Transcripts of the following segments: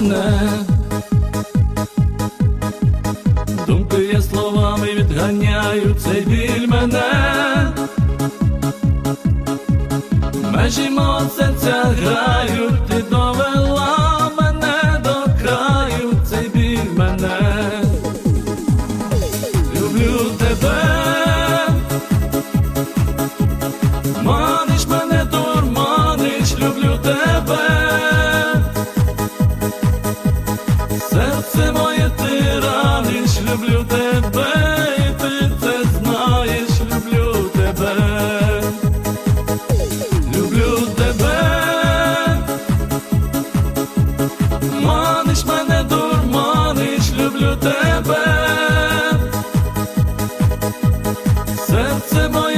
canı serce moje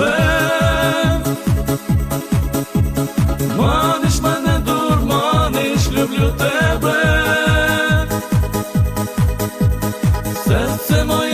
тебе, маниш мене, дурманиш, люблю тебе, серце моє.